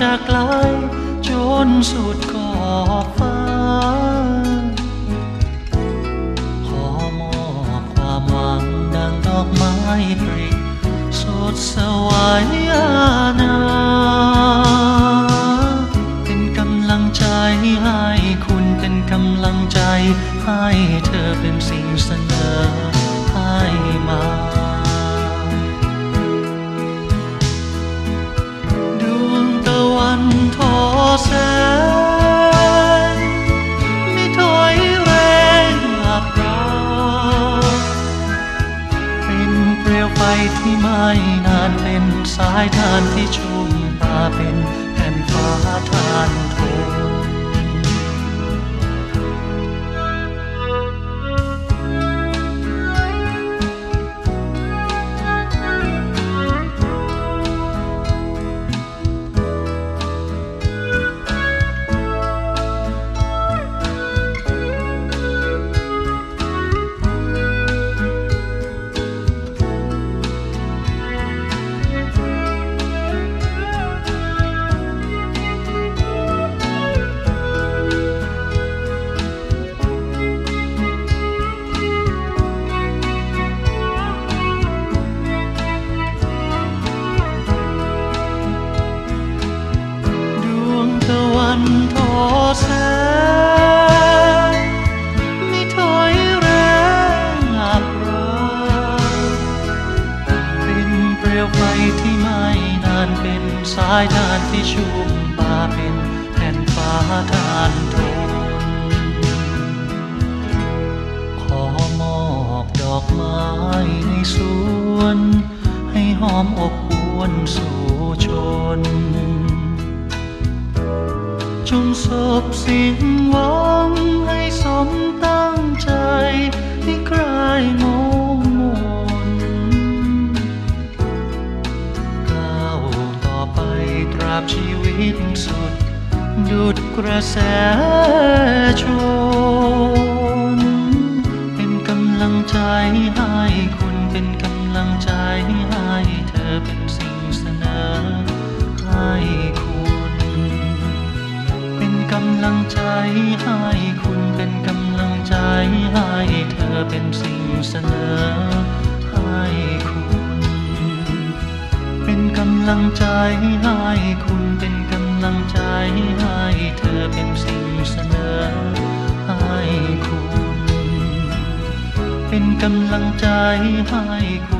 จากไกลจนสุดขอบฟ้า ขอมอบความหวังดังดอกไม้ปริสดสวายอาณาเป็นกำลังใจให้คุณเป็นกำลังใจ ให้เธอเป็นสิ่งเสนอให้มา ตะวันทอแสงไม่ถอยแรงอับราเป็นเปลวไฟที่ไม่นานเป็นสายทานที่ชุ่มตาเป็นแผ่นฟ้าทานโท สายทานที่ชุ่มตาเป็นแผ่นฟ้าทานทนขอมอบดอกไม้ในสวน ให้หอมอบอวนสู่ชน จงสบสิ่งหวังให้สม วิตสุดดุดกระแสชนเป็นกำลังใจให้คุณเป็นกำลังใจให้เธอเป็นสิ่งเสนอให้คุณ เป็นกำลังใจให้คุณเป็นกำลังใจให้เธอเป็นสิ่งเสนอให้คุณ ลังใจให้คุณเป็นกำลังใจให้เธอเป็นสิ่งเสนอให้คุณ เป็นกำลังใจให้คุณ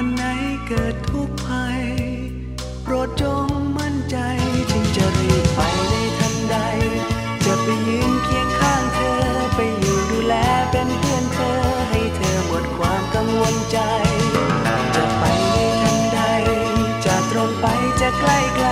วันไหนเกิดทุกข์ภัย โปรดจงมั่นใจจึงจะรีบไปในทันใด จะไปยืนเคียงข้างเธอ ไปอยู่ดูแลเป็นเพื่อนเธอ ให้เธอหมดความกังวลใจ จะไปในทันใด จะตรงไปจะใกล้ไกล